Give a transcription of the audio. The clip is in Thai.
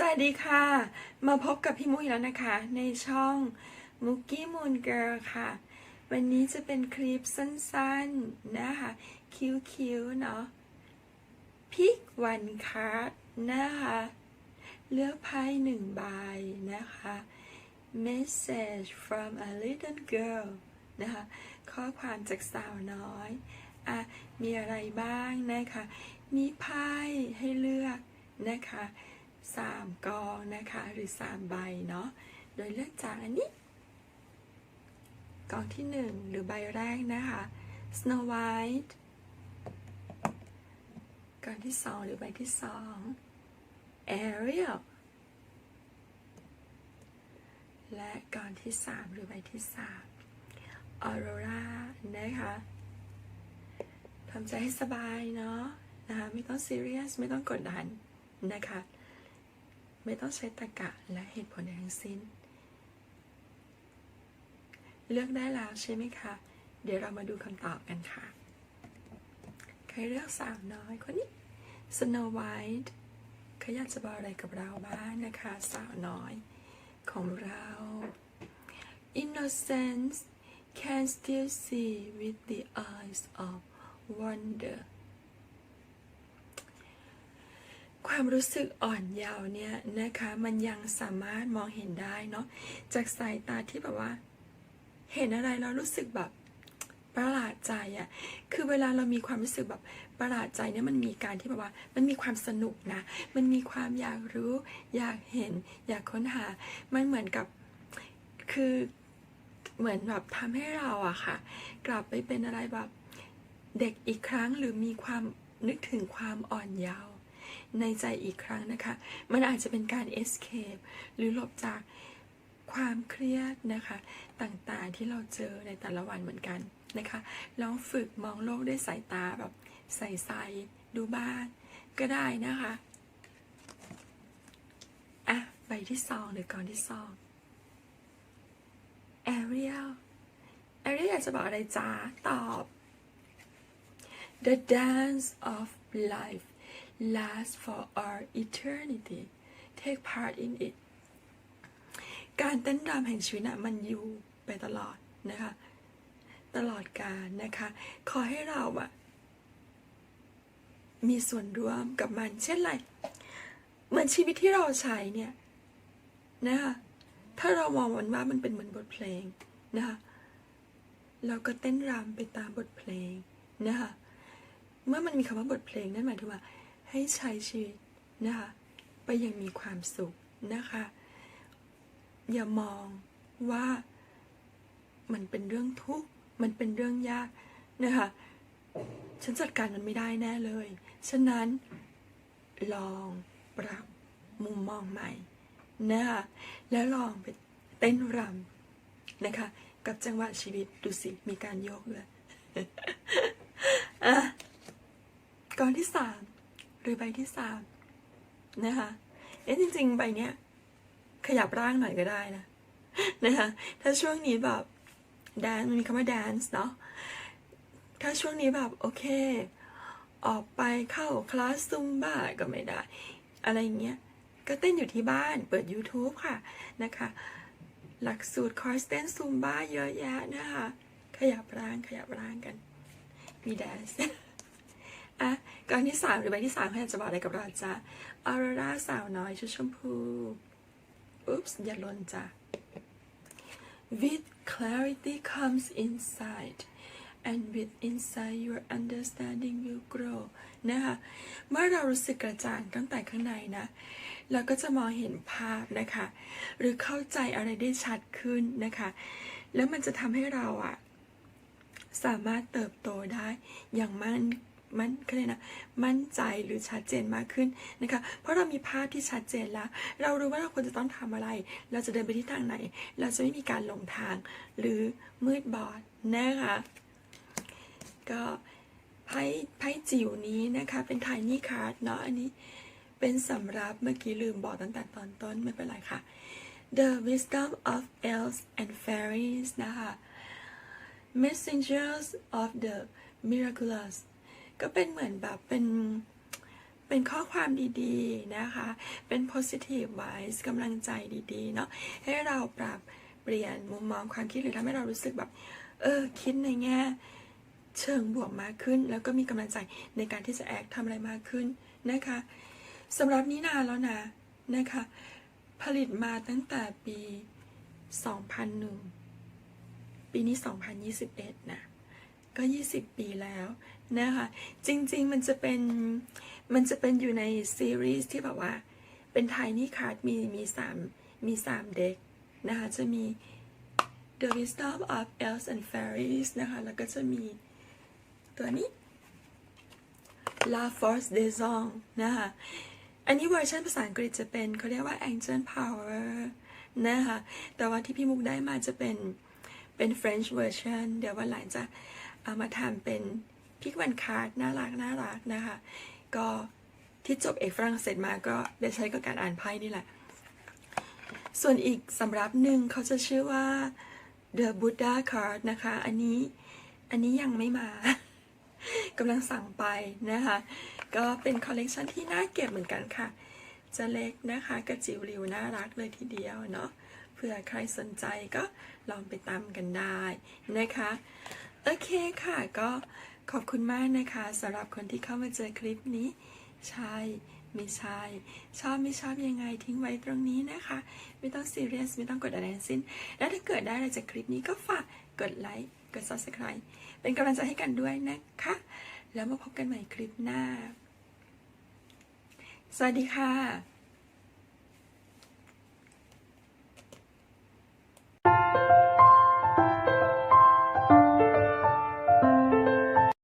สวัสดีค่ะ มาพบกับพี่มุ้ยแล้วนะคะ ในช่องมุกกี้มูนเกิร์ลค่ะ วันนี้จะเป็นคลิปสั้นๆนะคะ คิ้วๆ เนาะพิกวันคาร์ดนะคะ เลือกไพ่หนึ่งใบนะคะ message from a little girl นะคะ ข้อความจากสาวน้อย อะ มีอะไรบ้างนะคะ มีไพ่ให้เลือกนะคะ สามกองนะคะ หรือสามใบเนาะ โดยเลือกจากอันนี้กองที่หนึ่งหรือใบแรกนะคะ Snow White กองที่สองหรือใบที่สอง Ariel และกองที่สามหรือใบที่สาม Aurora นะคะทำใจให้สบายเนาะนะคะไม่ต้องซีเรียส ไม่ต้องกดดันนะคะ ไม่ต้องใช้ตรรกะและเหตุผลใดทั้งสิ้น เลือกได้แล้วใช่ไหมคะ เดี๋ยวเรามาดูคำตอบกันค่ะ ใครเลือกสาวน้อยคนนี้ Snow White เขาอยากจะบอกอะไรกับเราบ้างนะคะ สาวน้อยของเรา Innocence can still see with the eyes of wonder ความรู้สึกอ่อนเยาว์เนี่ยนะคะมันยังสามารถมองเห็นได้เนาะจากสายตาที่แบบว่า เห็นอะไรแล้วรู้สึกแบบประหลาดใจอะ่ะ คือเวลาเรามีความรู้สึกแบบประหลาดใจเนี่ยมันมีการที่แบบว่า มันมีความสนุกนะ มันมีความอยากรู้ อยากเห็น อยากค้นหา มันเหมือนกับ คือเหมือนแบบทำให้เราอะค่ะ กลับไปเป็นอะไรแบบเด็กอีกครั้งหรือมีความนึกถึงความอ่อนเยาว์ ในใจอีกครั้งนะคะ มันอาจจะเป็นการ escape หรือหลบจากความเครียดนะคะ ต่างๆที่เราเจอในแต่ละวันเหมือนกันนะคะลองฝึกมองโลกด้วยสายตาแบบใส่ๆดูบ้างก็ได้นะคะอะใบที่สองหรือก่องที่สอง Ariel Ariel อยากจะบอกอะไรจ้าตอบ The dance of life Last for our eternity. Take part in it. การเต้นรำแห่งชีวิตนะมันอยู่ไปตลอดนะคะ ตลอดกาลนะคะ ขอให้เราอะมีส่วนร่วมกับมัน เช่นไร เหมือนชีวิตที่เราใช้เนี่ยนะคะถ้าเรามองมันว่ามันเป็นเหมือนบทเพลงนะคะเราก็เต้นรำไปตามบทเพลงนะคะเมื่อมันมีคำว่าบทเพลงนั่นหมายถึงว่า ให้ใช้ชีวิตนะคะไปยังมีความสุขนะคะ อย่ามองว่ามันเป็นเรื่องทุกข์มันเป็นเรื่องยากนะคะ ฉันจัดการมันไม่ได้แน่เลย ฉะนั้นลองปรับมุมมองใหม่นะคะแล้วลองไปเต้นรำนะคะ กับจังหวะชีวิตดูสิ มีการโยกด้วยอะกองที่สาม รือใบที่สามนะคะเอ๊ะจริง ๆ ใบเนี้ยขยับร่างหน่อยก็ได้นะนะคะถ้าช่วงนี้แบบแดนมันมีคำว่าแดนซ์เนาะถ้าช่วงนี้แบบโอเค ออกไปเข้าคลาสซุมบ้าก็ไม่ได้ อะไรอย่างเงี้ยก็เต้นอยู่ที่บ้านเปิด YouTube ค่ะนะคะ หลักสูตรคอร์สเต้นซุมบ้าเยอะแยะนะคะ ขยับร่างขยับร่างกัน มีแดนซ์อะ กองที่สามหรือใบที่สามเขาอยากจะบอกอะไรกับเราจ้ะออโรราสาวน้อยชุดชมพู อุ๊ปส์อย่าล่นจ้ะ With clarity comes insight and with insight your understanding will grow นะคะเมื่อเรารู้สึกกระจ่างตั้งแต่ข้างในนะ เราก็จะมองเห็นภาพนะคะ หรือเข้าใจอะไรได้ชัดขึ้นนะคะ แล้วมันจะทำให้เราอะสามารถเติบโตได้อย่างมั่น มั่นเขาเรียกนะมั่นใจหรือชัดเจนมากขึ้นนะคะ เพราะเรามีภาพที่ชัดเจนแล้ว เรารู้ว่าเราควรจะต้องทำอะไร เราจะเดินไปที่ทางไหน เราจะไม่มีการหลงทาง หรือมืดบอดนะคะก็ไพ่ไพ่จิ๋วนี้นะคะ เป็นไทนี่คาร์ดเนาะอันนี้เป็นสำรับเมื่อกี้ลืมบอกตั้งแต่ตอนต้นไม่เป็นไรค่ะ The wisdom of elves and fairies นะคะ messengers of the miraculous ก็เป็นเหมือนแบบเป็นเป็นข้อความดีๆนะคะ เป็น positive vibes กำลังใจดีๆ เนาะ ให้เราปรับเปลี่ยนมุมมองความคิดหรือทำให้เรารู้สึกแบบ เออ คิดในแง่เชิงบวกมากขึ้น แล้วก็มีกำลังใจในการที่จะแอคทำอะไรมากขึ้นนะคะสำหรับนี้นานแล้วนะนะคะ ผลิตมาตั้งแต่ปี 2001 ปีนี้ 2021 นะ ก็ 20 ปีแล้วนะคะ จริงๆมันจะเป็น มันจะเป็นอยู่ในซีรีส์ที่แบบว่า เป็นไทนี่คาร์ดมีมีสามมีสามเด็กนะคะ จะมี The Wisdom of Elves and Fairies นะคะ แล้วก็จะมีตัวนี้ La Force des Anges นะคะ อันนี้เวอร์ชันภาษาอังกฤษจะเป็นเขาเรียกว่า Angel Power นะคะ แต่ว่าที่พี่มุกได้มาจะเป็นเป็น French version เดี๋ยววันหลังจะ เอามาทำเป็นพิกวันคาร์ดน่ารักน่ารักนะคะ ก็ที่จบเอกฝรั่งเศสมาก็ได้ใช้กับการอ่านไพ่นี่แหละ ส่วนอีกสำรับหนึ่งเขาจะชื่อว่า The Buddha Card นะคะ อันนี้อันนี้ยังไม่มากำลังสั่งไปนะคะ ก็เป็นคอลเลกชันที่น่าเก็บเหมือนกันค่ะ จะเล็กนะคะกระจิ๋วหลิวน่ารักเลยทีเดียวเนาะเผื่อใครสนใจก็ลองไปตามกันได้นะคะ โอเคค่ะ ก็ขอบคุณมากนะคะสำหรับคนที่เข้ามาเจอคลิปนี้ ใช่ไม่ใช่ ชอบไม่ชอบยังไงทิ้งไว้ตรงนี้นะคะ ไม่ต้องซีเรียสไม่ต้องกดอะไรทั้งสิ้น แล้วถ้าเกิดได้อะไรจากคลิปนี้ก็ฝากกดไลค์กด subscribe เป็นกำลังใจให้กันด้วยนะคะ แล้วมาพบกันใหม่คลิปหน้า สวัสดีค่ะ